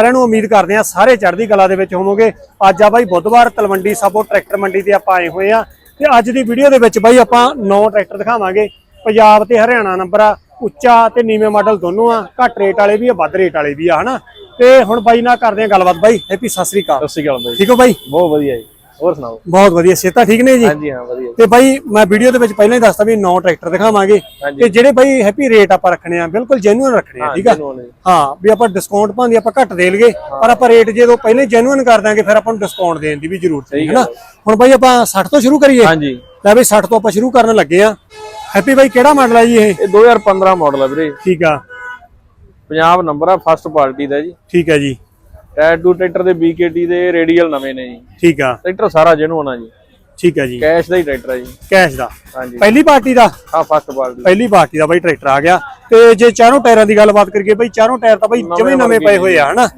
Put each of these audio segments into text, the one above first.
ਸਾਰਿਆਂ ਨੂੰ ਉਮੀਦ ਕਰਦੇ ਆ ਸਾਰੇ ਚੜ੍ਹਦੀ ਕਲਾ ਦੇ ਵਿੱਚ ਹੋਵੋਗੇ। ਅੱਜ ਆ ਬਾਈ ਬੁੱਧਵਾਰ ਤਲਵੰਡੀ ਸਾਬੋ ਟਰੈਕਟਰ ਮੰਡੀ ਤੇ ਆਪਾਂ ਆਏ ਹੋਏ ਆ ਤੇ ਅੱਜ ਦੀ ਵੀਡੀਓ ਦੇ ਵਿੱਚ ਬਾਈ ਆਪਾਂ ਨੌ ਟਰੈਕਟਰ ਦਿਖਾਵਾਂਗੇ। ਪੰਜਾਬ ਤੇ ਹਰਿਆਣਾ ਨੰਬਰ ਆ ਉੱਚਾ ਤੇ ਨੀਵੇਂ ਮਾਡਲ ਦੋਨੋਂ ਆ ਘੱਟ ਰੇਟ ਵਾਲੇ ਵੀ ਆ ਵੱਧ ਰੇਟ ਵਾਲੇ ਵੀ ਆ ਹਨਾ? ਤੇ ਹੁਣ ਬਾਈ ਨਾਲ ਕਰਦੇ ਆ ਗੱਲਬਾਤ। ਬਾਈ ਹੈਪੀ ਸਤਿ ਸ੍ਰੀ ਅਕਾਲ। ਸਤਿ ਸ਼੍ਰੀ ਅਕਾਲ ਬਾਈ। ਠੀਕ ਹੋ ਬਾਈ? ਬਹੁਤ ਵਧੀਆ ਜੀ। ਹੋਰ ਸੁਣਾਓ? ਬਹੁਤ ਵਧੀਆ ਸਿਹਤਾਂ ਠੀਕ ਨੇ ਜੀ? ਹਾਂਜੀ ਹਾਂ ਵਧੀਆ। ਤੇ ਬਾਈ ਮੈਂ ਵੀਡੀਓ ਦੇ ਵਿੱਚ ਪਹਿਲਾਂ ਹੀ ਦੱਸਤਾ ਵੀ ਨੌ ਟਰੈਕਟਰ ਦਿਖਾਵਾਂਗੇ। ਤੇ ਜਿਹੜੇ ਬਾਈ ਹੈਪੀ ਰੇਟ ਆਪਾਂ ਰੱਖਣੇ ਆ ਬਿਲਕੁਲ ਜੈਨੂਇਨ ਰੱਖਣੇ ਆ ਠੀਕ ਆ। ਹਾਂ ਵੀ ਆਪਾਂ ਡਿਸਕਾਊਂਟ ਭਾਂਦੀ ਆਪਾਂ ਘੱਟ ਦੇ ਲਈਏ ਪਰ ਆਪਾਂ ਰੇਟ ਜਦੋਂ ਪਹਿਲੇ ਜੈਨੂਇਨ ਕਰ ਦਾਂਗੇ ਫਿਰ ਆਪਾਂ ਨੂੰ ਡਿਸਕਾਊਂਟ ਦੇਣ ਦੀ ਵੀ ਜ਼ਰੂਰਤ ਹੈ ਨਾ? ਹੁਣ ਬਾਈ ਆਪਾਂ 60 ਤੋਂ ਸ਼ੁਰੂ ਕਰੀਏ। ਹਾਂਜੀ। ਲੈ ਬਈ 60 ਤੋਂ ਆਪਾਂ ਸ਼ੁਰੂ ਕਰਨ ਲੱਗੇ ਆ। ਹੈਪੀ ਬਾਈ ਕਿਹੜਾ ਮਾਡਲ ਆ ਜੀ ਇਹ? ਇਹ 2015 ਮਾਡਲ ਹੈ ਵੀਰੇ। ਠੀਕ ਆ। ਪੰਜਾਬ ਨੰਬਰ ਆ ਫਸਟ ਪਾਰਟੀ ਦਾ ਜੀ। ਠੀਕ ਆ ਜੀ। ਟਾਇਰ ਟੂ ਟਰੈਕਟਰ ਦੇ BKT ਦੇ ਰੇਡੀਅਲ ਨਵੇਂ ਨੇ ਜੀ। ਠੀਕ ਆ। ਟਰੈਕਟਰ ਸਾਰਾ ਜਿਹਨੂੰ ਆ ਜੀ। ਠੀਕ ਆ ਜੀ। ਕੈਸ਼ ਦਾ ਹੀ ਟਰੈਕਟਰ ਹੈ ਜੀ। ਕੈਸ਼ ਦਾ। ਹਾਂਜੀ। ਪਹਿਲੀ ਪਾਰਟੀ ਦਾ? ਆ ਫਸਟ ਪਾਰਟੀ। ਪਹਿਲੀ ਪਾਰਟੀ ਦਾ ਬਾਈ ਟਰੈਕਟਰ ਆ ਗਿਆ। ਤੇ ਜੇ ਚਾਰੋਂ ਟਾਇਰਾਂ ਦੀ ਗੱਲਬਾਤ ਕਰੀਏ ਬਾਈ ਚਾਰੋਂ ਟਾਇਰ ਤਾਂ ਬਾਈ ਜਮੇ ਨਵੇਂ ਪਏ ਹੋਏ ਆ ਹਨਾ?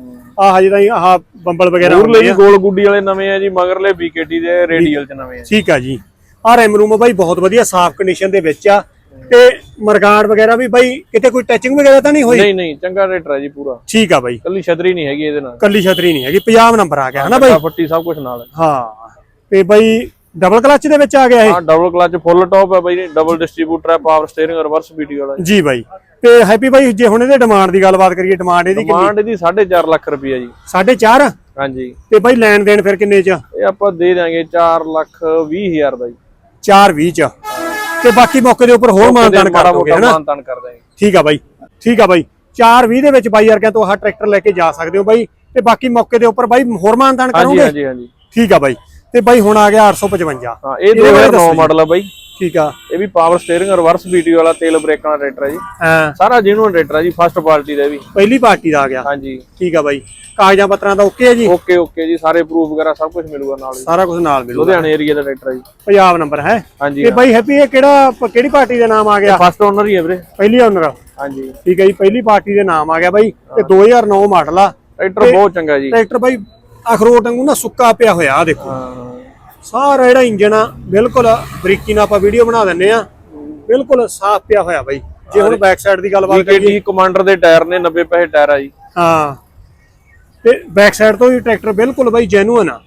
ਆਹ ਤਾਂ ਆਹ ਬੰਬਲ ਵਗੈਰਾ ਹੁੰਦੇ ਆ। ਗੋਲ ਗੁੱਡੀ ਵਾਲੇ ਨਵੇਂ ਆ ਜੀ ਮਗਰਲੇ BKT ਦੇ ਰੇਡੀਅਲ ਚ ਨਵੇਂ ਆ ਠੀਕ ਆ ਜੀ। ਆਹ ਰੈਮ ਰੂਮ ਬਾਈ ਬਹੁਤ ਵਧੀਆ ਸਾਫ਼ ਕੰਡੀਸ਼ਨ ਦੇ ਵਿੱਚ ਆ। ਤੇ ਮਰਗਾੜ ਵਗੈਰਾ ਵੀ ਬਾਈ ਕਿਤੇ ਕੋਈ ਟੱਚਿੰਗ ਵਗੈਰਾ ਤਾਂ ਨਹੀਂ ਹੋਈ? ਨਹੀਂ ਨਹੀਂ ਚੰਗਾ ਟਰੈਕਟਰ ਹੈ ਜੀ ਪੂਰਾ। ਠੀਕ ਆ ਬਾਈ। ਕੱਲੀ ਛਤਰੀ ਨਹੀਂ ਹੈਗੀ ਇਹਦੇ ਨਾਲ। ਕੱਲੀ ਛਤਰੀ ਨਹੀਂ ਹੈਗੀ ਪੰਜਾਬ ਨੰਬਰ ਆ ਗਿਆ ਹਨਾ ਬਾਈ? ਫੱਟੀ ਸਭ ਕੁਝ ਨਾਲ ਹੈ। ਤੇ ਬਾਈ ਡਬਲ ਕਲਚ ਦੇ ਵਿੱਚ ਆ ਗਿਆ ਇਹ? ਹਾਂ ਡਬਲ ਕਲਚ ਫੁੱਲ ਟਾਪ ਹੈ ਬਾਈ ਡਬਲ ਡਿਸਟ੍ਰੀਬਿਊਟਰ ਹੈ ਪਾਵਰ ਸਟੀਅਰਿੰਗ ਰਿਵਰਸ ਬੀਟੀ ਵਾਲਾ ਜੀ। ਬਾਈ ਤੇ ਹੈਪੀ ਬਾਈ ਜੇ ਹੁਣ ਇਹਦੇ ਡਿਮਾਂਡ ਦੀ ਗੱਲਬਾਤ ਕਰੀਏ ਡਿਮਾਂਡ ਇਹਦੀ ਕਿੰਨੀ? ਡਿਮਾਂਡ ਇਹਦੀ 4.5 ਲੱਖ ਰੁਪਈਆ ਜੀ। 4.5 ਹਾਂਜੀ। ਤੇ ਬਾਈ ਲੈਣ ਦੇਣ ਫਿਰ ਕਿੰਨੇ ਚ? ਇਹ ਆਪਾਂ ਦੇ ਦਾਂਗੇ 4 ਲੱਖ 20 ਹਜ਼ਾਰ ਦਾ ਜੀ। 4.20 ਚ। ਤੇ ਬਾਕੀ ਮੌਕੇ ਦੇ ਉੱਪਰ ਹੋਰ ਮਾਨਦਾਨ ਕਰ ਦੋਗੇ ਹਨਾ ਮਾਨਤਾਨ ਕਰ ਦਾਂਗੇ ਠੀਕ ਆ ਬਾਈ ਠੀਕ ਆ ਬਾਈ। 420 ਦੇ ਵਿੱਚ ਬਾਈ ਵਰਗਿਆਂ ਤੋਂ ਆਹ ਟਰੈਕਟਰ ਲੈ ਕੇ ਜਾ ਸਕਦੇ ਹੋ ਬਾਈ। ਤੇ ਬਾਕੀ ਮੌਕੇ ਦੇ ਉੱਪਰ ਬਾਈ ਹੋਰ ਮਾਨਦਾਨ ਹਾਂਜੀ ਕਰੋਗੇ? ਹਾਂਜੀ ਹਾਂਜੀ। ਠੀਕ ਆ ਬਾਈ। ਤੇ ਬਾਈ ਹੁਣ ਆ ਗਿਆ 855 ਹਾਂ ਇਹ ਇਹਦੇ ਬਾਰੇ 2009 ਦੱਸੋ ਜੀ। ਮਾਡਲ ਆ ਬਾਈ। ਠੀਕ ਆ। ਇਹ ਵੀ ਪਾਵਰ ਸਟੀਅਰਿੰਗ ਰਿਵਰਸ ਬੀਟੀ ਵਾਲਾ ਤੇਲ ਬ੍ਰੇਕਾਂ ਵਾਲਾ ਟਰੈਕਟਰ ਹੈ ਜੀ। ਹਾਂ। ਸਾਰਾ ਜਿਹਨੂੰ ਟਰੈਕਟਰ ਹੈ ਜੀ ਫਸਟ ਪਾਰਟੀ ਦਾ ਇਹ ਵੀ। ਪਹਿਲੀ ਪਾਰਟੀ ਦਾ ਆ ਗਿਆ। ਹਾਂਜੀ। ਠੀਕ ਆ ਬਾਈ। ਕਾਗਜ਼ਾਂ ਪੱਤਰਾਂ ਦਾ ਓਕੇ ਹੈ ਜੀ? ਓਕੇ ਓਕੇ ਜੀ ਸਾਰੇ ਪ੍ਰੂਫ ਵਗੈਰਾ ਸਭ ਕੁਝ ਮਿਲੂਗਾ ਨਾਲ ਹੀ ਸਾਰਾ ਕੁਝ ਨਾਲ ਮਿਲੂ ਲੁਧਿਆਣੇ ਏਰੀਆ ਦਾ ਟਰੈਕਟਰ ਹੈ ਜੀ। ਪੰਜਾਬ ਨੰਬਰ ਹੈ। ਹਾਂਜੀ ਤੇ ਬਾਈ ਹੈਪੀ ਇਹ ਕਿਹੜਾ ਕਿਹੜੀ ਪਾਰਟੀ ਦਾ ਨਾਮ ਆ ਗਿਆ? ਫਸਟ ਓਨਰ ਹੀ ਹੈ ਵੀਰੇ। ਪਹਿਲੀ ਓਨਰ ਹਾਂਜੀ। ਠੀਕ ਹੈ ਜੀ ਪਹਿਲੀ ਪਾਰਟੀ ਦੇ ਨਾਮ ਆ ਗਿਆ ਬਾਈ। ਤੇ 2009 ਮਾਡਲ ਆ। ਟਰੈਕਟਰ ਬਹੁਤ ਚੰਗਾ ਜੀ। ਟਰੈਕਟਰ ਬਾਈ ਅਖਰੋਟ ਵਾਂਗੂ ਨਾ ਸੁੱਕਾ ਪਿਆ ਹੋਇਆ ਆ ਦੇਖੋ। ਸਾਰਾ ਜਿਹੜਾ ਇੰਜਨ ਆ ਬਿਲਕੁਲ ਬਰੀਕੀ ਨਾਲ ਆਪਾਂ ਵੀਡੀਓ ਬਣਾ ਦਿੰਨੇ ਆ। ਬਿਲਕੁਲ ਸਾਫ਼ ਪਿਆ ਹੋਇਆ ਬਾਈ। ਜੇ ਹੁਣ ਬੈਕ ਸਾਈਡ ਦੀ ਗੱਲਬਾਤ ਕਰੀਏ। ਕਮਾਂਡਰ ਦੇ ਟਾਇਰ ਨੇ 90 ਪੈਸੇ ਟਾਇਰ ਆ ਜੀ। ਹਾਂ। ਤੇ ਬੈਕ ਸਾਈਡ ਤੋਂ ਵੀ ਟਰੈਕਟਰ ਬਿਲਕੁਲ ਬਾਈ ਜੈਨੂਅਨ ਆ।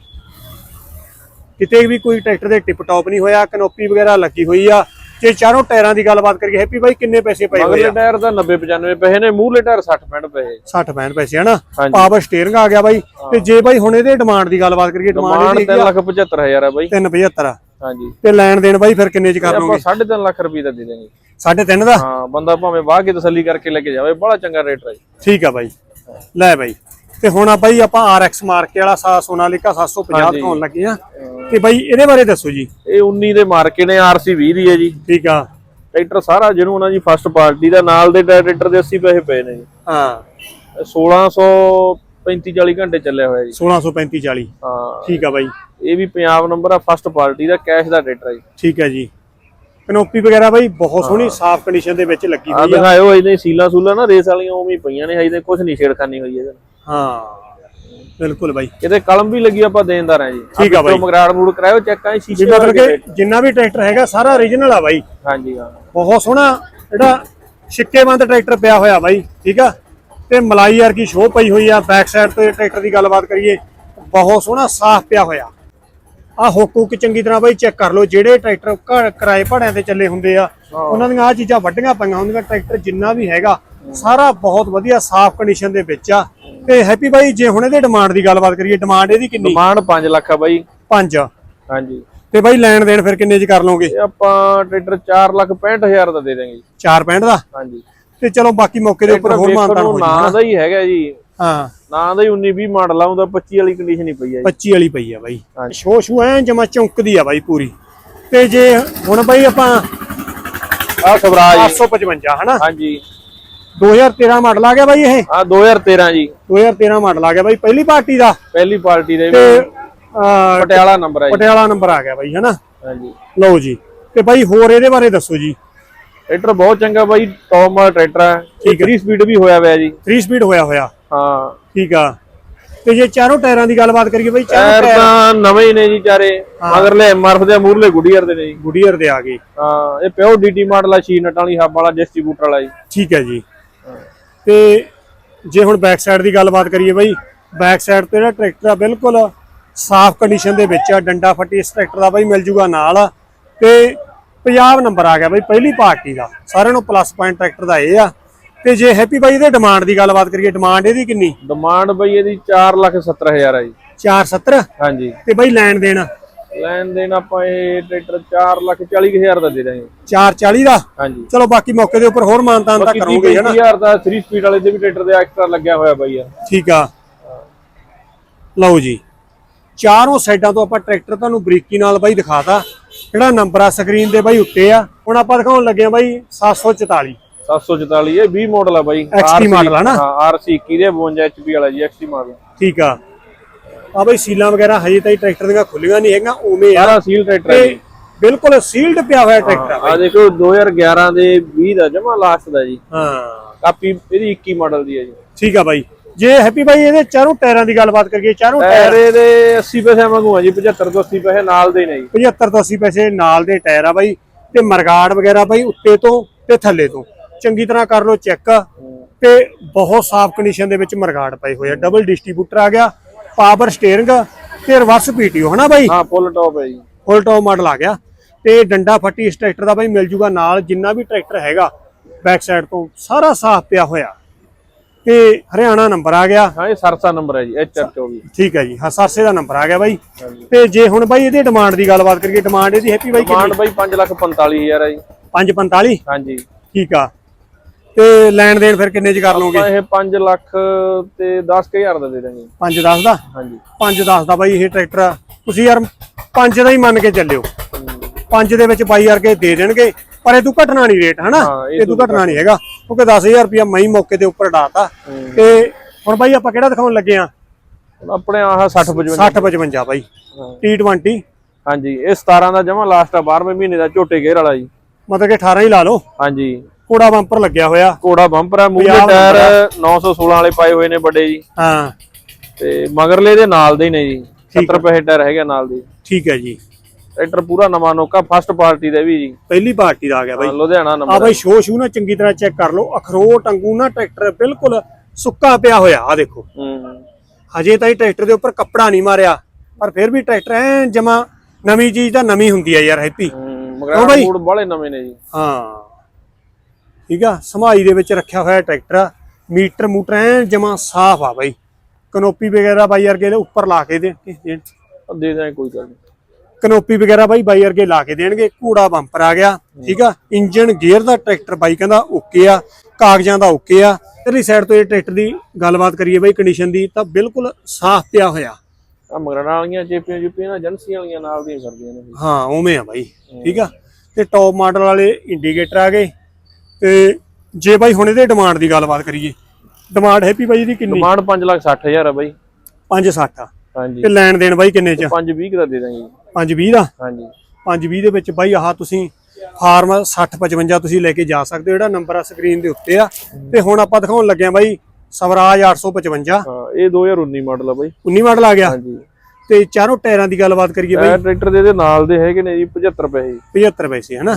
ਕਿਤੇ ਵੀ ਕੋਈ ਟਰੈਕਟਰ ਦੇ ਟਿਪ ਟਾਪ ਨਹੀਂ ਹੋਇਆ ਕਨੋਪੀ ਵਗੈਰਾ ਲੱਗੀ ਹੋਈ ਆ। ਜੇ ਚਾਰੋਂ ਟਾਇਰਾਂ ਦੀ ਗੱਲਬਾਤ ਕਰੀਏ ਹੈਪੀ ਬਾਈ ਕਿੰਨੇ ਪੈਸੇ ਪਏ ਹੋਏ ਮਗਰਲੇ ਆ? ਟਾਇਰ ਦਾ 90 95 ਪੈਸੇ ਨੇ ਮੂਹਰਲੇ ਟਾਇਰ 60 65 ਪੈਸੇ 60 65 ਪੈਸੇ ਹਨਾ? ਹਾਂਜੀ। ਪਾਵਰ ਸਟੀਅਰਿੰਗ ਆ ਗਿਆ ਬਾਈ। ਤੇ ਜੇ ਬਾਈ ਹੁਣ ਇਹਦੇ ਡਿਮਾਂਡ ਦੀ ਗੱਲਬਾਤ ਕਰੀਏ ਡਿਮਾਂਡ ਇਹਦੀ 3 ਲੱਖ 75 ਹਜ਼ਾਰ ਹੈ ਬਾਈ। 375 ਹਾਂਜੀ। ਤੇ ਲੈਣ ਦੇਣ ਬਾਈ ਫਿਰ ਕਿੰਨੇ ਚ ਕਰ ਆਪਾਂ ਲਓਗੇ? 3.5 ਲੱਖ ਰੁਪਏ ਦਾ ਦੇ ਦਾਂਗੇ 3.5 ਦਾ? ਹਾਂ ਬੰਦਾ ਭਾਵੇਂ ਵਾਹ ਕੇ ਤਸੱਲੀ ਕਰਕੇ ਲੈ ਕੇ ਜਾਵੇ ਬੜਾ ਚੰਗਾ ਰੇਟ ਹੈ ਜੀ। ਠੀਕ ਆ ਬਾਈ। ਲੈ ਬਾਈ। ਤੇ ਹੁਣ ਆ ਬਾਈ ਆਪਾਂ RX ਮਾਰਕੇ ਵਾਲਾ ਸਾ ਸੋਨਾਲੀਕਾ 750 ਦਿਖਾਉਣ ਲੱਗੇ ਆ ਤੇ ਬਾਈ ਇਹਦੇ ਬਾਰੇ ਦੱਸੋ ਜੀ। ਇਹ 19 ਦੇ ਮਾਰਕੇ ਨੇ RC 20 ਦੀ ਹੈ ਜੀ। ਠੀਕ ਆ। ਟਰੈਕਟਰ ਸਾਰਾ ਜਿਹਨੂੰ ਉਹਨਾਂ ਜੀ ਫਸਟ ਪਾਰਟੀ ਦਾ ਨਾਲ ਦੇ ਟਰੈਕਟਰ ਦੇ 80 ਪੈਸੇ ਪਏ ਨੇ ਜੀ। ਹਾਂ। ਇਹ 1635 40 ਘੰਟੇ ਚੱਲਿਆ ਹੋਇਆ ਜੀ। 1635 40 ਹਾਂ। ਠੀਕ ਆ ਬਾਈ। ਇਹ ਵੀ ਪੰਜਾਬ ਨੰਬਰ ਆ ਫਸਟ ਪਾਰਟੀ ਦਾ ਕੈਸ਼ ਦਾ ਟਰੈਕਟਰ ਹੈ ਜੀ। ਠੀਕ ਹੈ ਜੀ। ਕਨੋਪੀ ਵਗੈਰਾ ਬਾਈ ਬਹੁਤ ਸੋਹਣੀ ਸਾਫ਼ ਕੰਡੀਸ਼ਨ ਦੇ ਵਿੱਚ ਲੱਗੀ ਹੋਈ ਆ। ਦਿਖਾਇਓ ਇਹਦੇ ਸੀਲਾ ਸੂਲਾ ਨਾ ਰੇਸ ਵਾਲੀਆਂ ਉਵੇਂ ਪਈਆਂ ਨੇ ਹਜੇ ਕੁਝ ਨਹੀਂ ਛੇੜਖਾਨੀ ਹੋਈ ਇਹਦੇ ਨਾਲ। ਹਾਂ। ਬਿਲਕੁਲ ਬਾਈ। ਇਹਦੇ ਕਲਮ ਵੀ ਲੱਗੀ ਆਪਾਂ ਦੇਣਦਾਰ ਆ ਜੀ ਠੀਕ ਆ ਬਾਈ। ਮਗਰਾੜ ਮੂੜ ਕਰਾਇਓ ਚੈੱਕ ਆਏ ਸ਼ੀਸ਼ੇ ਵੀ ਮਤਲਬ ਵਰਗੇ ਕਿ ਜਿੰਨਾ ਵੀ ਟਰੈਕਟਰ ਹੈਗਾ ਸਾਰਾ origignal ਆ ਬਾਈ। ਹਾਂਜੀ ਹਾਂ। ਬਹੁਤ ਸੋਹਣਾ ਜਿਹੜਾ ਛਿੱਕੇਬੰਦ ਟਰੈਕਟਰ ਪਿਆ ਹੋਇਆ ਬਾਈ ਠੀਕ ਆ? ਤੇ ਮਲਾਈ ਯਾਰ ਕੀ ਸ਼ੋਅ ਪਈ ਹੋਈ ਆ ਬੈਕ ਸਾਈਡ ਤੇ ਟਰੈਕਟਰ ਦੀ ਗੱਲਬਾਤ ਕਰੀਏ ਬਹੁਤ ਸੋਹਣਾ ਸਾਫ਼ ਪਿਆ ਹੋਇਆ। ਆ ਹੁੱਕ ਹੁੱਕ ਚੰਗੀ ਤਰ੍ਹਾਂ ਬਾਈ ਚੈੱਕ ਕਰ ਲਓ ਜਿਹੜੇ ਟਰੈਕਟਰ ਕਿਰਾਏ ਭਾੜਿਆਂ ਤੇ ਚੱਲੇ ਹੁੰਦੇ ਆ ਉਹਨਾਂ ਦੀਆਂ ਆ ਚੀਜ਼ਾਂ ਵੱਡੀਆਂ ਪਈਆਂ ਹੁੰਦੀਆਂ ਟਰੈਕਟਰ ਜਿੰਨਾ ਵੀ ਹੈਗਾ ਸਾਰਾ ਬਹੁਤ ਵਧੀਆ ਸਾਫ਼ ਕੰਡੀਸ਼ਨ ਦੇ ਵਿੱਚ ਆ। ਤੇ ਹੈਪੀ ਬਾਈ ਜੇ ਹੁਣ ਇਹਦੇ ਡਿਮਾਂਡ ਦੀ ਗੱਲਬਾਤ ਕਰੀਏ ਡਿਮਾਂਡ ਇਹਦੀ ਕਿੰਨੀ? ਡਿਮਾਂਡ 5 ਲੱਖ ਆ ਬਾਈ। 5 ਹਾਂਜੀ। ਤੇ ਬਾਈ ਲੈਣ ਦੇਣ ਫਿਰ ਕਿੰਨੇ ਚ ਕਰ ਲਓਗੇ? ਆਪਾਂ ਟਰੈਕਟਰ 4 ਲੱਖ 65 ਹਜ਼ਾਰ ਦਾ ਦੇ ਦਾਂਗੇ ਜੀ 4.65 ਦਾ? ਹਾਂਜੀ। ਤੇ ਚਲੋ ਬਾਕੀ ਮੌਕੇ ਦੇ ਉੱਪਰ ਹੋਰ ਮਾਨਤਾਨ ਨੂੰ ਹੋ ਨਾਂ ਜਾਣਾ ਦਾ ਹੀ ਹੈਗਾ ਜੀ। ਹਾਂ। ਨਾਂ ਦਾ ਹੀ 19 20 ਮਾਡਲ ਆ ਉਹਦਾ 25 ਵਾਲੀ ਕੰਡੀਸ਼ਨ ਹੀ ਪਈ ਆ ਜੀ। 25 ਵਾਲੀ ਪਈ ਆ ਬਾਈ। ਸ਼ੋ ਸ਼ੂ ਐ ਜਮਾ ਚੌਂਕਦੀ ਆ ਬਾਈ ਪੂਰੀ। ਤੇ ਜੇ ਹੁਣ ਬਾਈ ਆਪਾਂ ਆ ਸਵਰਾਜ 855 ਹਨਾ? ਹਾਂਜੀ। 2013 ਮਾਡਲ ਆ ਗਿਆ ਬਾਈ ਇਹ? ਆ 2013 ਜੀ। 2013 ਮਾਡਲ ਆ ਗਿਆ ਬਾਈ ਪਹਿਲੀ ਪਾਰਟੀ ਦਾ। ਪਹਿਲੀ ਪਾਰਟੀ ਦੇ ਤੇ ਪਟਿਆਲਾ ਨੰਬਰ ਹੈ ਜੀ। ਪਟਿਆਲਾ ਨੰਬਰ ਆ ਗਿਆ ਬਾਈ ਹਨਾ? ਹਾਂਜੀ। ਲਓ ਜੀ। ਤੇ ਬਾਈ ਹੋਰ ਇਹਦੇ ਬਾਰੇ ਦੱਸੋ ਜੀ। ਟਰੈਕਟਰ ਬਹੁਤ ਚੰਗਾ ਬਾਈ ਟੌਪ ਮਾਡਲ ਟਰੈਕਟਰ ਹੈ ਠੀਕ ਹੈ। 3 ਸਪੀਡ ਵੀ ਹੋਇਆ ਹੋਇਆ ਜੀ। 3 ਸਪੀਡ ਹੋਇਆ ਹੋਇਆ। ਹਾਂ। ਠੀਕ ਆ। ਤੇ ਜੇ ਚਾਰੋਂ ਟਾਇਰਾਂ ਦੀ ਗੱਲਬਾਤ ਕਰੀਏ ਬਾਈ ਚਾਰੋਂ ਟਾਇਰ ਤਾਂ ਨਵੇਂ ਹੀ ਨੇ ਜੀ ਚਾਰੇ। ਮਗਰਲੇ ਐਮਆਰਐਫ ਦੇ ਮੂਰਲੇ ਗੁੱਡੀਅਰ ਦੇ ਨੇ ਜੀ। ਗੁਡੀਅਰ ਦੇ ਆ ਗਏ। ਹਾਂ ਇਹ ਪਿਓ ਡੀਟੀ ਮਾਡਲ ਆ ਛੀ ਨਟਾਂ ਵਾਲੀ ਹੱਬ ਵਾਲਾ ਡਿਸਟ੍ਰੀਬਿਊਟਰ ਵਾਲਾ ਜੀ। ਠੀਕ ਹੈ ਜੀ। ਤੇ ਜੇ ਹੁਣ ਬੈਕ ਸਾਈਡ ਦੀ ਗੱਲਬਾਤ ਕਰੀਏ ਬਾਈ ਬੈਕ ਸਾਈਡ ਤੇ ਜਿਹੜਾ ਟਰੈਕਟਰ ਆ ਬਿਲਕੁਲ ਸਾਫ਼ ਕੰਡੀਸ਼ਨ ਦੇ ਵਿੱਚ ਆ ਡੰਡਾ ਫੱਟੀ ਇਸ ਟਰੈਕਟਰ ਦਾ ਬਾਈ ਮਿਲ ਜੂਗਾ ਨਾਲ। ਤੇ ਪੰਜਾਬ ਨੰਬਰ ਆ ਗਿਆ ਬਾਈ ਪਹਿਲੀ ਪਾਰਟੀ ਦਾ। ਸਾਰਿਆਂ ਨੂੰ ਪਲੱਸ ਪੁਆਇੰਟ ਟਰੈਕਟਰ ਦਾ ਇਹ ਆ। ਤੇ ਜੇ ਹੈਪੀ ਬਾਈ ਇਹਦੇ ਡਿਮਾਂਡ ਦੀ ਗੱਲਬਾਤ ਕਰੀਏ ਡਿਮਾਂਡ ਇਹਦੀ ਕਿੰਨੀ? ਡਿਮਾਂਡ ਬਈ ਇਹਦੀ 470000 ਆ ਜੀ। 470 ਹਾਂਜੀ। ਤੇ ਬਾਈ ਲੈਣ ਦੇਣ? ਲੈਣ ਦੇਣ ਆਪਾਂ ਇਹ ਟਰੈਕਟਰ 440000 ਦਾ ਦੇ ਦਾਂਗੇ। 440 ਦਾ? ਹਾਂਜੀ। ਚਲੋ ਬਾਕੀ ਮੌਕੇ ਦੇ ਉੱਪਰ ਹੋਰ ਮਾਨਤਾਨ ਤਾਂ ਕਰੋਗੇ ਹਨਾ? 30000 ਦਾ 3 ਸਪੀਡ ਵਾਲੇ ਦੇ ਵੀ ਟਰੈਕਟਰ ਦੇ ਐਕਸਟਰਾ ਲੱਗਿਆ ਹੋਇਆ ਬਈ ਆ। ਠੀਕ ਆ। ਲਓ ਜੀ। ਚਾਰੋਂ ਸਾਈਡਾਂ ਤੋਂ ਆਪਾਂ ਟਰੈਕਟਰ ਤੁਹਾਨੂੰ ਬਰੀਕੀ ਨਾਲ ਬਾਈ ਦਿਖਾਤਾ। ਜਿਹੜਾ ਨੰਬਰ ਆ ਸਕਰੀਨ ਦੇ ਬਾਈ ਉੱਤੇ ਆ। ਹੁਣ ਆਪਾਂ ਦਿਖਾਉਣ ਲੱਗੇ ਆ ਬਾਈ 744 744 ਇਹ 20 ਮਾਡਲ ਆ ਬਾਈ। XT ਮਾਡਲ ਆ ਨਾ? ਹਾਂ RC 21 ਦੇ 52 HP ਵਾਲਾ ਜੀ XT ਮਾਡਲ ਠੀਕ ਆ। ਆ ਬਾਈ ਸੀਲਾਂ ਵਗੈਰਾ ਹਜੇ ਤਾਈ ਟਰੈਕਟਰ ਦੀਆਂ ਖੁੱਲੀਆਂ ਨਹੀਂ ਹੈਗੀਆਂ ਉਵੇਂ ਆ। ਸਾਰਾ ਸੀਲ ਟਰੈਕਟਰ ਹੈ ਤੇ ਜੀ। ਬਿਲਕੁਲ ਸੀਲਡ ਪਿਆ ਹੋਇਆ ਟਰੈਕਟਰ ਆ ਆ ਦੇਖੋ 2011 ਦੇ 20 ਦਾ ਜਮਾ ਲਾਸਟ ਦਾ ਜੀ। ਹਾਂ। ਕਾਪੀ ਇਹਦੀ 21 ਮਾਡਲ ਦੀ ਹੈ ਜੀ। ਠੀਕ ਆ ਬਾਈ। ਜੇ ਹੈਪੀ ਬਾਈ ਇਹਦੇ ਚਾਰੋਂ ਟਾਇਰਾਂ ਦੀ ਗੱਲਬਾਤ ਕਰੀਏ ਚਾਰੋਂ ਟਾਇਰ ਟਾਇਰ। ਇਹਦੇ 80 ਪੈਸੇ ਮੰਗੂ ਆ ਜੀ 75 ਤੋਂ 80 ਪੈਸੇ ਨਾਲ ਦੇ ਨੇ ਜੀ। 75 ਤੋਂ 80 ਪੈਸੇ ਨਾਲ ਦੇ ਟਾਇਰ ਆ ਬਾਈ। ਤੇ ਮਰਗਾੜ ਵਗੈਰਾ ਬਾਈ ਉੱਤੇ ਤੋਂ ਤੇ ਥੱਲੇ ਤੋਂ। ਚੰਗੀ ਤਰ੍ਹਾਂ ਕਰ ਲਓ ਚੈੱਕ। ਤੇ ਬਹੁਤ ਸਾਫ਼ ਕੰਡੀਸ਼ਨ ਦੇ ਵਿੱਚ ਮਰਗਾੜ ਪਏ ਹੋਏ ਆ। ਡਬਲ ਡਿਸਟ੍ਰੀਬਿਊਟਰ ਆ ਗਿਆ। ਪਾਵਰ ਸਟੀਅਰਿੰਗ ਤੇ ਰਿਵਰਸ ਪੀਟੀਓ ਹਨਾ ਬਾਈ? ਹਾਂ ਫੁੱਲ ਟੌਪ ਹੈ ਜੀ। ਫੁੱਲ ਟੌਪ ਮਾਡਲ ਆ ਗਿਆ। ਤੇ ਡੰਡਾ ਫੱਟੀ ਇਸ ਟਰੈਕਟਰ ਦਾ ਬਾਈ ਮਿਲ ਜੂਗਾ ਨਾਲ ਜਿੰਨਾ ਵੀ ਟਰੈਕਟਰ ਹੈਗਾ ਬੈਕ ਸਾਈਡ ਤੋਂ ਸਾਰਾ ਸਾਫ਼ ਪਿਆ ਹੋਇਆ। ਤੇ ਹਰਿਆਣਾ ਨੰਬਰ ਆ ਗਿਆ। ਹਾਂ ਇਹ ਸਰਸਾ ਨੰਬਰ ਹੈ ਜੀ HR24 ਠੀਕ ਹੈ ਜੀ ਹਾਂ ਸਰਸੇ ਦਾ ਨੰਬਰ ਆ ਗਿਆ ਬਾਈ। ਤੇ ਜੇ ਹੁਣ ਬਾਈ ਇਹਦੀ ਡਿਮਾਂਡ ਦੀ ਗੱਲਬਾਤ ਕਰੀਏ ਡਿਮਾਂਡ ਇਹਦੀ ਹੈਪੀ ਬਾਈ ਡਿਮਾਂਡ ਬਾਈ 545000 ਹੈ ਜੀ। 545 ਹਾਂਜੀ ਠੀਕ ਆ। ਤੇ ਲੈਣ ਦੇਣ ਫਿਰ ਕਿੰਨੇ ਚ ਕਰ ਲਓਗੇ? ਆਪਾਂ ਇਹ 5 ਲੱਖ ਤੇ 10000 ਦਾ ਦੇ ਦਾਂਗੇ 5 10 ਦਾ? ਹਾਂਜੀ। 5 10 ਦਾ ਬਾਈ ਇਹ ਟਰੈਕਟਰ ਆ। ਤੁਸੀਂ ਯਾਰ 5 ਦਾ ਹੀ ਮੰਨ ਕੇ ਚੱਲਿਓ। 5 ਦੇ ਵਿੱਚ ਬਾਈ ਯਾਰ ਕੇ ਦੇ ਦੇਣਗੇ ਪਰ ਇਹ ਤੂੰ ਘਟਣਾ ਨਹੀਂ ਰੇਟ ਹਨਾ? ਇਹ ਤੂੰ ਘਟਣਾ ਨਹੀਂ ਹੈਗਾ ਕਿਉਂਕਿ 10000 ਰੁਪਇਆ ਮਈ ਮੌਕੇ ਦੇ ਉੱਪਰ ਡਾਤਾ। ਤੇ ਹੁਣ ਬਾਈ ਆਪਾਂ ਕਿਹੜਾ ਦਿਖਾਉਣ ਲੱਗੇ ਆ? ਆਪਣੇ ਆਹ 60 55 60 55 ਬਾਈ। ਹਾਂ। T20 ਹਾਂਜੀ ਇਹ 17 ਦਾ ਜਮਾ ਲਾਸਟ ਆ 12ਵੇਂ ਮਹੀਨੇ ਦਾ ਝੋਟੇ ਗੇਅਰ ਵਾਲਾ ਜੀ। ਮਤਲਬ ਕਿ 18 ਹੀ ਲਾ ਲਓ। ਹਾਂਜੀ। ਕੋੜਾ ਬੰਪਰ ਲੱਗਿਆ ਹੋਇਆ। ਕੋੜਾ ਬੰਪਰ ਹੈ ਮੂਹਰੇ ਟਾਇਰ 916 ਵਾਲੇ ਪਾਏ ਹੋਏ ਨੇ ਵੱਡੇ ਜੀ। ਹਾਂ। ਤੇ ਮਗਰਲੇ ਦੇ ਨਾਲ ਦੇ ਹੀ ਨੇ ਜੀ। 70 ਪੈਸੇ ਟਾਇਰ ਹੈਗਾ ਨਾਲ ਦੇ। ਠੀਕ ਹੈ ਜੀ। ਟਰੈਕਟਰ ਪੂਰਾ ਨਵਾਂ ਨੋਕਾ ਫਸਟ ਪਾਰਟੀ ਦਾ ਵੀ ਜੀ। ਪਹਿਲੀ ਪਾਰਟੀ ਦਾ ਆ ਗਿਆ ਬਾਈ। ਲੁਧਿਆਣਾ ਆ ਨੰਬਰ ਬਾਈ ਸ਼ੋ ਸ਼ੂ ਨਾ ਚੰਗੀ ਤਰ੍ਹਾਂ ਚੈੱਕ ਕਰ ਲਓ। ਅਖਰੋਟ ਅੰਗੂ ਨਾ ਟਰੈਕਟਰ ਬਿਲਕੁਲ ਸੁੱਕਾ ਪਿਆ ਹੋਇਆ ਆ ਦੇਖੋ। ਹਜੇ ਤਾਂ ਇਹ ਟਰੈਕਟਰ ਦੇ ਉੱਪਰ ਕੱਪੜਾ ਨਹੀਂ ਮਾਰਿਆ ਪਰ ਫਿਰ ਵੀ ਟਰੈਕਟਰ ਐ ਜਮਾ ਨਵੀਂ ਚੀਜ਼ ਤਾਂ ਨਵੀਂ ਹੁੰਦੀ ਆ ਯਾਰ ਹੈਪੀ। ਹੂੰ ਮਗਰ ਬਾਲੇ ਨਵੇਂ ਨੇ ਜੀ। ਹਾਂ। ਠੀਕ ਆ? ਸਮਾਈ ਦੇ ਵਿੱਚ ਰੱਖਿਆ ਹੋਇਆ ਟਰੈਕਟਰ ਆ। ਮੀਟਰ ਮੂਟਰ ਐ ਜਮਾ ਸਾਫ਼ ਆ ਬਾਈ। ਕਨੋਪੀ ਵਗੈਰਾ ਬਾਈ ਵਰਗੇ ਦੇ ਉੱਪਰ ਲਾ ਕੇ ਦੇ ਦੇ- ਕੋਈ ਗੱਲ ਨਹੀਂ। ਕਨੋਪੀ ਵਗੈਰਾ ਬਾਈ ਬਾਈ ਵਰਗੇ ਲਾ ਕੇ ਦੇਣਗੇ। ਕੂੜਾ ਬੰਪਰ ਆ ਗਿਆ। ਠੀਕ ਆ? ਇੰਜਨ ਗੇਅਰ ਦਾ ਟਰੈਕਟਰ ਬਾਈ ਕਹਿੰਦਾ ਓਕੇ ਆ। ਕਾਗਜ਼ਾਂ ਦਾ ਓਕੇ ਆ। ਇਧਰਲੀ ਸਾਈਡ ਤੋਂ ਇਹ ਟਰੈਕਟਰ ਦੀ ਗੱਲਬਾਤ ਕਰੀਏ ਬਾਈ ਕੰਡੀਸ਼ਨ ਦੀ ਤਾਂ ਬਿਲਕੁਲ ਸਾਫ਼ ਪਿਆ ਹੋਇਆ। ਆ ਮਗਰਾਂ ਵਾਲੀਆਂ ਚੇਪੀਆਂ ਚੁਪੀਆਂ ਨਾ ਏਜੰਸੀਆਂ ਵਾਲੀਆਂ ਨਾਲ ਦੀਆਂ ਕਰਦੀਆਂ ਨੇ। ਹਾਂ ਉਵੇਂ ਆ ਬਾਈ। ਠੀਕ ਆ? ਤੇ ਟੌਪ ਮਾਡਲ ਵਾਲੇ ਇੰਡੀਕੇਟਰ ਆ ਗਏ। ਤੇ ਜੇ ਬਾਈ ਹੁਣ ਇਹਦੇ ਡਿਮਾਂਡ ਦੀ ਗੱਲਬਾਤ ਕਰੀਏ ਡਿਮਾਂਡ ਹੈਪੀ ਬਾਈ ਦੀ ਕਿੰਨੀ? ਡਿਮਾਂਡ 560000 ਹੈ ਬਾਈ। 560 ਆ। ਹਾਂਜੀ। ਤੇ ਲੈਣ ਦੇਣ ਬਾਈ ਕਿੰਨੇ ਚ? 520 ਦਾ ਦੇ ਦਾਂਗੇ। ਜੀ। 520 ਦਾ? ਹਾਂਜੀ। 520 ਦੇ ਵਿੱਚ ਬਾਈ ਆਹ ਤੁਸੀਂ ਫਾਰਮ 60 55 ਤੁਸੀਂ ਲੈ ਕੇ ਜਾ ਸਕਦੇ ਹੋ ਜਿਹੜਾ ਨੰਬਰ ਆ ਸਕਰੀਨ ਦੇ ਉੱਤੇ ਆ। ਤੇ ਹੁਣ ਆਪਾਂ ਦਿਖਾਉਣ ਲੱਗੇ ਆ ਬਾਈ ਸਵਰਾਜ 855 ਹਾਂ ਇਹ 2019 ਮਾਡਲ ਆ ਬਾਈ। 19 ਮਾਡਲ ਆ ਗਿਆ? ਹਾਂਜੀ। ਤੇ ਚਾਰੋਂ ਟਾਇਰਾਂ ਦੀ ਗੱਲਬਾਤ ਕਰੀਏ ਬਾਈ। ਟਰੈਕਟਰ ਦੇ ਨਾਲ ਦੇ ਹੈਗੇ ਨੇ ਜੀ 75 ਪੈਸੇ। 75 ਪੈਸੇ ਹਨਾ?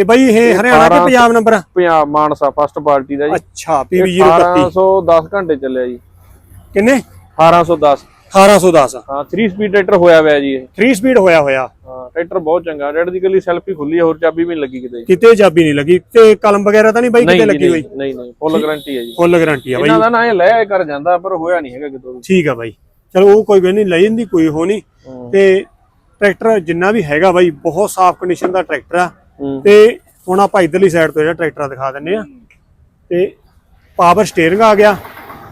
ਤੇ ਬਾਈ ਇਹ ਹਰਿਆਣਾ ਤੇ ਪੰਜਾਬ ਨੰਬਰ ਆ? ਪੰਜਾਬ ਮਾਨਸਾ ਫਸਟ ਪਾਰਟੀ ਦਾ ਜੀ। ਅੱਛਾ PV031 1810 ਘੰਟੇ ਚੱਲਿਆ ਜੀ। ਕਿੰਨੇ? 1810 1810 ਹਾਂ 3 ਸਪੀਡ ਟਰੈਕਟਰ ਹੋਇਆ ਹੋਇਆ ਜੀ ਇਹ। 3 ਸਪੀਡ ਹੋਇਆ ਹੋਇਆ। ਹਾਂ ਟਰੈਕਟਰ ਬਹੁਤ ਚੰਗਾ। ਰੈਡ ਦੀ ਕੱਲੀ ਸੈਲਫੀ ਖੁੱਲੀ ਆ, ਹੋਰ ਚਾਬੀ ਵੀ ਨਹੀਂ ਲੱਗੀ ਕਿਤੇ। ਕਿਤੇ ਚਾਬੀ ਨਹੀਂ ਲੱਗੀ। ਤੇ ਕਲਮ ਵਗੈਰਾ ਤਾਂ ਨਹੀਂ ਬਾਈ ਕਿਤੇ ਲੱਗੀ ਹੋਈ? ਨਹੀਂ ਨਹੀਂ ਫੁੱਲ ਗਾਰੰਟੀ ਹੈ ਜੀ। ਫੁੱਲ ਗਾਰੰਟੀ ਆ ਬਾਈ। ਇਹਨਾਂ ਦਾ ਨਾ ਇਹ ਲੈ ਕਰ ਜਾਂਦਾ ਪਰ ਹੋਇਆ ਨਹੀਂ ਹੈਗਾ ਕਿਤੋਂ ਠੀਕ ਆ ਬਾਈ। ਚਲੋ ਉਹ ਕੋਈ ਗੱਲ ਨਹੀਂ ਲੈ ਜਾਂਦੀ ਕੋਈ ਹੋ ਨਹੀਂ ਹੂੰ। ਤੇ ਟਰੈਕਟਰ ਜਿੰਨਾ ਵੀ ਹੈਗਾ ਬਾਈ ਬਹੁਤ ਸਾਫ਼ ਕੰਡੀਸ਼ਨ ਦਾ ਟਰੈਕਟਰ ਆ। ਹੂੰ ਤੇ ਹੁਣ ਆਪਾਂ ਇਧਰਲੀ ਸਾਈਡ ਤੋਂ ਜਿਹੜਾ ਟਰੈਕਟਰ ਦਿਖਾ ਦਿੰਨੇ ਆ ਤੇ ਪਾਵਰ ਸਟੀਅਰਿੰਗ ਆ ਗਿਆ।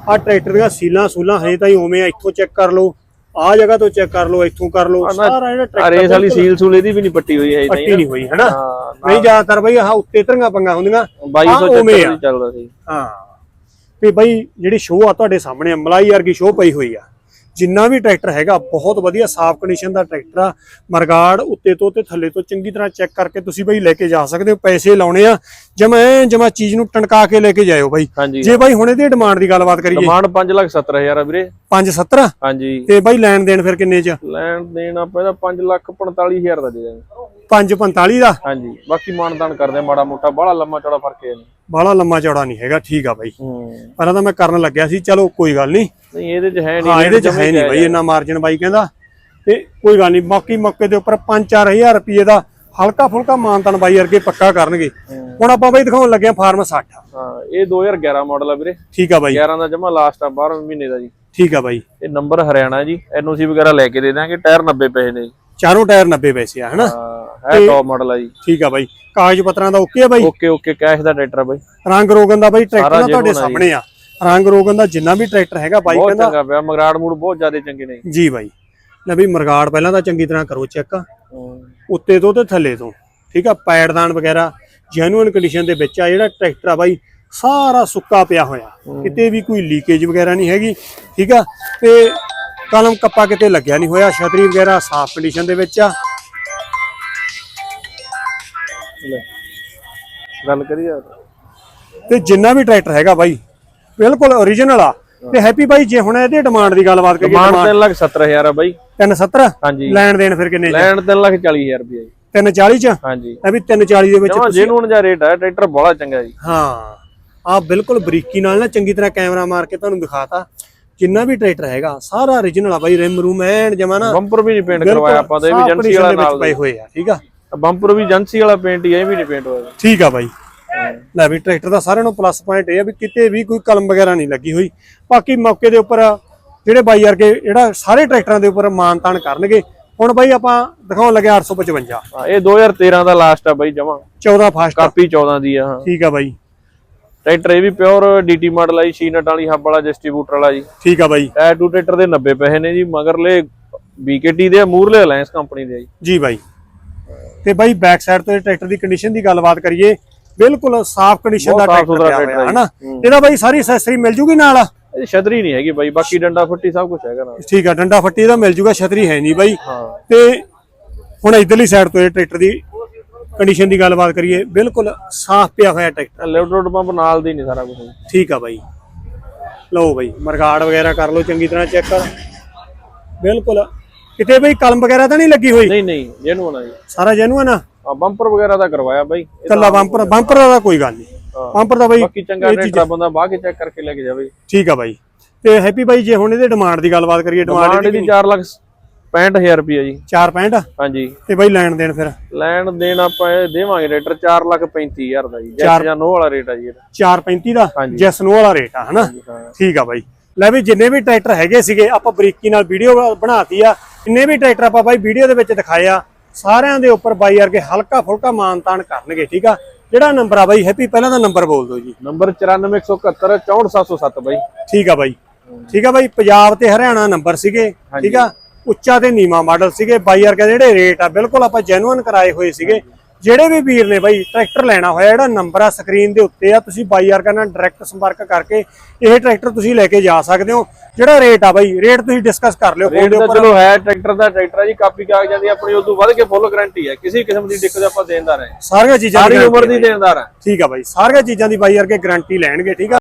ਆ ਟਰੈਕਟਰ ਦੀਆਂ ਸੀਲਾਂ ਸੂਲਾਂ ਹਜੇ ਤਾਂ ਹੀ ਉਵੇਂ ਆ ਇੱਥੋਂ ਚੈੱਕ ਕਰ ਲਓ। ਆ ਜਗ੍ਹਾ ਤੋਂ ਚੈੱਕ ਕਰ ਲਓ ਇੱਥੋਂ ਕਰ ਲਓ। ਸਾਰਾ ਜਿਹੜਾ ਟਰੈਕਟਰ ਰੇਸ ਵਾਲੀ ਸੀਲ ਸੂਲ ਇਹਦੀ ਵੀ ਨਹੀਂ ਪੱਟੀ ਹੋਈ ਹੈ ਪੱਟੀ ਨਹੀਂ ਹੋਈ ਹਨਾ? ਨਹੀਂ ਜ਼ਿਆਦਾਤਰ ਬਈ ਆਹ ਉੱਤੇ ਧਰੀਆਂ ਪੰਗਾ ਹੁੰਦੀਆਂ 2200 ਆਹ ਉਵੇਂ ਚੱਕਰ ਆ। ਦੀ ਚੱਲਦਾ ਸੀ। ਹਾਂ। ਤੇ ਬਈ ਜਿਹੜੀ ਸ਼ੋਅ ਆ ਤੁਹਾਡੇ ਸਾਹਮਣੇ ਮਲਾਈ ਵਰਗੀ ਸ਼ੋਅ ਪਈ ਹੋਈ ਆ। ਜਿੰਨਾ ਵੀ ਟਰੈਕਟਰ ਹੈਗਾ ਬਹੁਤ ਵਧੀਆ ਸਾਫ਼ ਕੰਡੀਸ਼ਨ ਦਾ ਟਰੈਕਟਰ ਆ। ਮਰਗਾੜ ਉੱਤੇ ਤੋਂ ਤੇ ਥੱਲੇ ਤੋਂ ਚੰਗੀ ਤਰ੍ਹਾਂ ਚੈੱਕ ਕਰਕੇ ਤੁਸੀਂ ਬਈ ਲੈ ਕੇ ਜਾ ਸਕਦੇ ਹੋ ਪੈਸੇ ਲਾਉਣੇ ਆ। ਜਮਾ ਜਮਾ ਚੀਜ਼ ਨੂੰ ਟਣਕਾ ਕੇ ਲੈ ਕੇ ਜਾਇਓ ਬਾਈ। ਜੇ ਬਾਈ ਹੁਣ ਇਹਦੀ ਡਿਮਾਂਡ ਦੀ ਗੱਲਬਾਤ ਕਰੀਏ। ਡਿਮਾਂਡ 570000 ਆ ਵੀਰੇ। 570 ਹਾਂਜੀ। ਤੇ ਬਾਈ ਲੈਣ ਦੇਣ ਫਿਰ ਕਿੰਨੇ ਚ? ਲੈਣ ਦੇਣ ਆਪਾਂ ਇਹਦਾ 545000 ਦਾ ਦੇ ਦਾਂਗੇ। 545 ਦਾ? ਹਾਂਜੀ। ਬਾਕੀ ਮਾਨਦਾਨ ਕਰਦੇ ਆ ਮਾੜਾ ਮੋਟਾ ਬੜਾ ਲੰਮਾ ਚੌੜਾ ਫ਼ਰਕ ਹੈ ਨਹੀਂ। ਬਾਹਲਾ ਲੰਮਾ ਚੌੜਾ ਨਹੀਂ ਹੈਗਾ ਠੀਕ ਆ ਬਾਈ। ਹੂੰ। ਪਹਿਲਾਂ ਤਾਂ ਮੈਂ ਕਰਨ ਲੱਗਿਆ ਸੀ ਚਲੋ ਕੋਈ ਗੱਲ ਨਹੀਂ। ਨਹੀਂ ਇਹਦੇ ਚ ਹੈ ਨਹੀਂ ਹਾਂ ਇਹਦੇ ਚ ਹੈ ਨਹੀਂ ਬਾਈ ਇੰਨਾ ਮਾਰਜਨ ਬਾਈ ਕਹਿੰਦਾ। ਤੇ ਕੋਈ ਗੱਲ ਨਹੀਂ ਬਾਕੀ ਮੌਕੇ ਦੇ ਉੱਪਰ 5-4000 ਰੁਪਏ ਦਾ ਹਲਕਾ ਫੁਲਕਾ ਮਾਨਤਨ ਬਾਈ ਵਰਗੇ ਪੱਕਾ ਕਰਨਗੇ। ਹੁਣ ਆਪਾਂ ਬਾਈ ਦਿਖਾਉਣ ਲੱਗੇ ਆ ਫਾਰਮ 60 ਹਾਂ ਇਹ 2011 ਮਾਡਲ ਆ ਵੀਰੇ। ਠੀਕ ਆ ਬਾਈ। 11 ਦਾ ਜਮਾ ਲਾਸਟ ਆ 12 ਮਹੀਨੇ ਦਾ ਜੀ। ਠੀਕ ਆ ਬਾਈ। ਇਹ ਨੰਬਰ ਹਰਿਆਣਾ ਜੀ ਐਨਓਸੀ ਵਗੈਰਾ ਲੈ ਕੇ ਦੇ ਦਾਂਗੇ ਟਾਇਰ 90 ਪੈਸੇ ਨੇ ਚਾਰੋਂ ਟਾਇਰ 90 ਪੈਸੇ ਆ ਹਨਾ? ਹਾਂ ਟੌਪ ਮਾਡਲ ਆ ਜੀ। ਠੀਕ ਆ ਬਾਈ। ਕਾਗਜ਼ ਪੱਤਰਾਂ ਦਾ ਓਕੇ ਆ ਬਾਈ? ਓਕੇ ਓਕੇ ਕੈਸ਼ ਦਾ ਟਰੈਕਟਰ ਆ ਬਾਈ। ਰੰਗ ਰੋਗਨ ਦਾ ਬਾਈ ਟਰੈਕਟਰ ਤੁਹਾਡੇ। ਸਾਹਮਣੇ ਆ। ਰੰਗ ਰੋਗਨ ਦਾ ਜਿੰਨਾ ਵੀ ਟਰੈਕਟਰ ਹੈਗਾ ਬਾਈ ਬਹੁਤ ਕਹਿੰਦਾ ਚੰਗਾ ਪਿਆ ਮਗਰਾੜ ਮੂਡ ਬਹੁਤ ਜ਼ਿਆਦਾ ਚੰਗੇ ਨੇ। ਜੀ ਬਾਈ। ਲੈ ਬਈ ਮਰਗਾੜ ਪਹਿਲਾਂ ਤਾਂ ਚੰਗੀ ਤਰ੍ਹਾਂ ਕਰੋ ਚੈੱਕ। ਉੱਤੇ ਤੋਂ ਤੇ ਥੱਲੇ ਤੋਂ। ਠੀਕ ਆ ਪੈੜਦਾਨ ਵਗੈਰਾ ਜੈਨੂਇਨ ਕੰਡੀਸ਼ਨ ਦੇ ਵਿੱਚ ਆ ਜਿਹੜਾ ਟਰੈਕਟਰ ਆ ਬਾਈ ਸਾਰਾ ਸੁੱਕਾ ਪਿਆ ਹੋਇਆ। ਕਿਤੇ ਵੀ ਕੋਈ ਲੀਕੇਜ ਵਗੈਰਾ ਨਹੀਂ ਹੈਗੀ। ਠੀਕ ਆ ਤੇ ਕਲਮ ਕੱਪਾ ਕਿਤੇ ਲੱਗਿਆ ਨਹੀਂ ਹੋਇਆ ਛਤਰੀ ਵਗੈਰਾ ਸਾਫ਼ ਕੰਡੀਸ਼ਨ ਦੇ ਵਿੱਚ ਆ। ਗੱਲ ਕਰੀਏ। ਤੇ ਜਿੰਨਾ ਵੀ ਟਰੈਕਟਰ ਹੈਗਾ ਬਾਈ ਬਿਲਕੁਲ ਓਰੀਜਨਲ ਆ। ਤੇ ਹੈਪੀ ਬਾਈ ਜੇ ਹੁਣ ਇਹਦੀ ਡਿਮਾਂਡ ਦੀ ਗੱਲਬਾਤ ਕਰੀਏ ਡਿਮਾਂਡ 3 ਲੱਖ 70000 ਆ ਬਾਈ। 370 ਹਾਂਜੀ। ਲੈਣ ਦੇਣ ਫਿਰ ਕਿੰਨੇ ਲੈਣ 3 ਲੱਖ 40000 ਰੁਪਏ ਜੀ। 340 ਚ? ਹਾਂਜੀ। ਇਹ ਵੀ 340 ਦੇ ਵਿੱਚ ਜਮਾ ਜਿਹਨੂੰ ਜਾ ਰੇਟ ਆ ਟਰੈਕਟਰ ਬੜਾ ਚੰਗਾ ਜੀ। ਹਾਂ। ਆ ਬਿਲਕੁਲ ਬਰੀਕੀ ਨਾਲ ਨਾ ਚੰਗੀ ਤਰ੍ਹਾਂ ਕੈਮਰਾ ਮਾਰ ਕੇ ਤੁਹਾਨੂੰ ਦਿਖਾਤਾ। ਜਿੰਨਾ ਵੀ ਟਰੈਕਟਰ ਹੈਗਾ ਸਾਰਾ origignal ਆ ਬਾਈ ਰਿਮ ਰੂਮ ਐਨ ਜਮਾ ਨਾ ਬੰਪਰ ਵੀ ਨਹੀਂ ਪੇਂਟ ਕਰਵਾਇਆ ਆਪਾਂ ਤਾਂ ਇਹ ਵੀ ਏਜੰਸੀ ਵਾਲਾ ਨਾਲ ਪਏ ਹੋਏ ਆ ਠੀਕ ਆ? ਬੰਪਰ ਵੀ ਏਜੰਸੀ ਵਾਲਾ ਪੇਂਟ ਹੀ ਇਹ ਵੀ ਨਹੀਂ ਪੇਂਟ ਹੋਇਆ ਠੀਕ ਆ ਬਾਈ। ਲੈ ਵੀ ਟਰੈਕਟਰ ਦਾ ਸਾਰਿਆਂ ਨੂੰ ਪਲੱਸ ਪੁਆਇੰਟ ਇਹ ਆ ਵੀ ਕਿਤੇ ਵੀ ਕੋਈ ਕਲਮ ਵਗੈਰਾ ਨਹੀਂ ਲੱਗੀ ਹੋਈ। ਬਾਕੀ ਮੌਕੇ ਦੇ ਉੱਪਰ ਜਿਹੜੇ ਬਾਈ ਵਰਗੇ ਜਿਹੜਾ ਸਾਰੇ ਟਰੈਕਟਰਾਂ ਦੇ ਉੱਪਰ ਮਾਨਤਾਨ ਕਰਨਗੇ ਹੁਣ ਬਾਈ ਆਪਾਂ ਦਿਖਾਉਣ ਲੱਗੇ 855 ਹਾਂ, ਇਹ 2013 ਦਾ ਲਾਸਟ ਆ ਬਾਈ ਜਮਾ। 14 ਫਾਸਟ ਕਾਪੀ 14 ਦੀ ਆ ਹਾਂ। ਠੀਕ ਆ ਬਾਈ। ਟਰੈਕਟਰ ਇਹ ਵੀ ਪਿਓਰ ਡੀਟੀ ਮਾਡਲ ਆ ਜੀ ਸ਼ੀਨਟ ਵਾਲੀ ਹੱਬ ਵਾਲਾ ਡਿਸਟ੍ਰੀਬਿਊਟਰ ਵਾਲਾ ਜੀ। ਠੀਕ ਆ ਬਾਈ। ਟਾਇਰ ਟੂ ਟਰੈਕਟਰ ਦੇ 90 ਪੈਸੇ ਨੇ ਜੀ ਮਗਰਲੇ ਬੀਕੇਟੀ ਦੇ ਮੂਰਲੇ ਅਲਾਈਅੰਸ ਕੰਪਨੀ ਦੇ ਜੀ। ਬਾਈ। ਤੇ ਬਾਈ ਬੈਕ ਸਾਈਡ ਤੋਂ ਇਹ ਟਰੈਕਟਰ ਦੀ ਕੰਡੀਸ਼ਨ ਦੀ ਗੱਲਬਾਤ ਕਰੀਏ ਬਿਲਕੁਲ ਸਾਫ਼ ਕੰਡੀਸ਼ਨ ਦਾ ਟਰੈਕਟਰ ਪਿਆ ਹੋਇਆ ਹੈ ਹਨਾ? ਹੂੰ। ਇਹਦਾ ਬਾਈ ਸਾਰੀ ਐਕਸੈਸਰੀ ਮਿਲ ਜੂਗੀ ਨਾਲ? ਇਹ ਛਤਰੀ ਨਹੀਂ ਹੈਗੀ ਬਾਈ ਬਾਕੀ ਡੰਡਾ ਫੱਟੀ ਸਭ ਕੁਝ ਹੈਗਾ ਨਾਲ। ਠੀਕ ਆ ਡੰਡਾ ਫੱਟੀ ਦਾ ਮਿਲ ਜੂਗਾ ਛਤਰੀ ਹੈ ਨਹੀਂ ਬਾਈ। ਤੇ ਹੁਣ ਇਧਰਲੀ ਸਾਈਡ ਤੋਂ ਇਹ ਟਰੈਕਟਰ ਦੀ ਕੰਡੀਸ਼ਨ ਦੀ ਗੱਲਬਾਤ ਕਰੀਏ ਬਿਲਕੁਲ ਸਾਫ਼ ਪਿਆ ਹੋਇਆ ਟਰੈਕਟਰ। ਲੈਫਟ ਰੋਡ ਪੰਪ ਨਾਲ ਦੀ ਨਹੀਂ ਸਾਰਾ ਕੁਝ ਠੀਕ ਆ ਬਾਈ। ਲਓ ਬਾਈ ਮਰਗਾੜ ਵਗੈਰਾ ਕਰ ਲਓ ਚੰਗੀ ਤਰ੍ਹਾਂ ਚੈੱਕ ਬਿਲਕੁਲ ਕਿਤੇ ਬਈ ਕਲਮ ਵਗੈਰਾ ਤਾਂ ਨਹੀਂ ਲੱਗੀ ਹੋਈ? ਨਹੀਂ ਨਹੀਂ ਜਿਹਨੂੰ ਨਾ ਜੀ। ਸਾਰਾ ਜੈਨੂਅਨ ਆ? ਆ ਬੰਪਰ ਵਗੈਰਾ ਦਾ ਕਰਵਾਇਆ ਬਾਈ। ਕੱਲਾ ਬੰਪਰ ਬੰਪਰ ਦਾ ਕੋਈ ਗੱਲ ਨਹੀਂ। ਬੰਪਰ ਦਾ ਬਾਈ ਬਾਕੀ ਚੰਗਾ ਆ, ਬੰਦਾ ਬਾਹ ਕੇ ਚੈੱਕ ਕਰਕੇ ਲੈ ਕੇ ਜਾਵੇ। ਠੀਕ ਆ ਬਾਈ। ਤੇ ਹੈਪੀ ਬਾਈ ਜੇ ਹੁਣ ਇਹਦੇ ਡਿਮਾਂਡ ਦੀ ਗੱਲਬਾਤ ਕਰੀਏ ਡਿਮਾਂਡ ਦੀ 4 ਲੱਖ 65000 ਰੁਪਏ ਜੀ। 465 ਹਾਂਜੀ। ਤੇ ਬਾਈ ਲੈਣ ਦੇਣ ਫਿਰ? ਲੈਣ ਦੇਣ ਆਪਾਂ ਇਹ ਦੇਵਾਂਗੇ ਰੇਟਰ 4 ਲੱਖ 35000 ਦਾ ਜੀ। ਜੈਸ ਜਾਂ ਨੋ ਵਾਲਾ ਰੇਟ ਆ ਜੀ ਇਹਦਾ। 435 ਦਾ। ਜੈਸ ਨੋ ਵਾਲਾ ਰੇਟ ਆ ਹਨਾ। ਠੀਕ ਆ ਬਾਈ। ਲੈ ਵੀ ਜਿੰਨੇ ਵੀ ਟਰੈਕਟਰ ਹੈਗੇ ਸੀਗੇ ਆਪਾਂ ਬਰੀਕੀ ਨਾਲ ਵੀਡੀਓ ਬਣਾਤੀ ਆ। ਜਿੰਨੇ ਵੀ ਟਰੈਕਟਰ ਆਪਾਂ ਬਾਈ ਵੀਡੀਓ ਦੇ ਵਿੱਚ ਦਿਖਾਏ ਆ ਸਾਰਿਆਂ ਦੇ ਉੱਪਰ ਬਾਈ ਵਰਗੇ ਹਲਕਾ ਫੁਲਕਾ ਮਾਨਤਾਨ ਕਰਨਗੇ ਠੀਕ ਆ? ਜਿਹੜਾ ਨੰਬਰ ਆ ਬਾਈ ਹੈਪੀ ਪਹਿਲਾਂ ਦਾ ਨੰਬਰ ਬੋਲ ਦਿਓ ਜੀ। ਨੰਬਰ 94171 64707 ਬਾਈ। ਠੀਕ ਆ ਬਾਈ। ਠੀਕ ਆ ਬਾਈ ਪੰਜਾਬ ਤੇ ਹਰਿਆਣਾ ਨੰਬਰ ਸੀਗੇ ਠੀਕ ਆ? ਉੱਚਾ ਤੇ ਨੀਵਾ ਮਾਡਲ ਸੀਗੇ ਬਾਈ ਵਰਗੇ ਜਿਹੜੇ ਰੇਟ ਆ ਬਿਲਕੁਲ ਆਪਾਂ ਜੈਨੂਇਨ ਕਰਾਏ ਹੋਏ ਸੀਗੇ। ਜਿਹੜੇ ਵੀ ਵੀਰ ਨੇ ਬਾਈ ਟਰੈਕਟਰ ਲੈਣਾ ਹੋਇਆ ਜਿਹੜਾ ਨੰਬਰ ਆ ਸਕਰੀਨ ਦੇ ਉੱਤੇ ਆ ਤੁਸੀਂ ਬਾਈ ਵਰਗਾ ਨਾਲ ਡਾਇਰੈਕਟ ਸੰਪਰਕ ਕਰਕੇ ਇਹ ਟਰੈਕਟਰ ਤੁਸੀਂ ਲੈ ਕੇ ਜਾ ਸਕਦੇ ਹੋ। ਜਿਹੜਾ ਰੇਟ ਆ ਬਾਈ ਰੇਟ ਤੁਸੀਂ ਡਿਸਕਸ ਕਰ ਲਿਓ ਫੋਨ ਦੇ ਉੱਪਰ ਚਲੋ ਹੈ ਟਰੈਕਟਰ ਦਾ ਟਰੈਕਟਰ ਆ ਜੀ ਕਾਪੀ ਕਾਗਜ਼ਾਂ ਦੀ ਆਪਣੀ ਉਦੋਂ ਵੱਧ ਕੇ ਫੁੱਲ ਗਾਰੰਟੀ ਹੈ ਕਿਸੇ ਕਿਸਮ ਦੀ ਦਿੱਕਤ ਆਪਾਂ ਦੇਣਦਾਰ ਹੈ ਸਾਰੀਆਂ ਚੀਜ਼ਾਂ ਦੀ ਸਾਰੀ ਉਮਰ ਦੀ ਦੇਣਦਾਰ ਹੈ ਠੀਕ ਆ ਬਾਈ ਸਾਰੀਆਂ ਚੀਜ਼ਾਂ ਦੀ ਬਾਈ ਵਰਗੇ ਗਾਰੰਟੀ ਲੈਣਗੇ ਠੀਕ ਆ?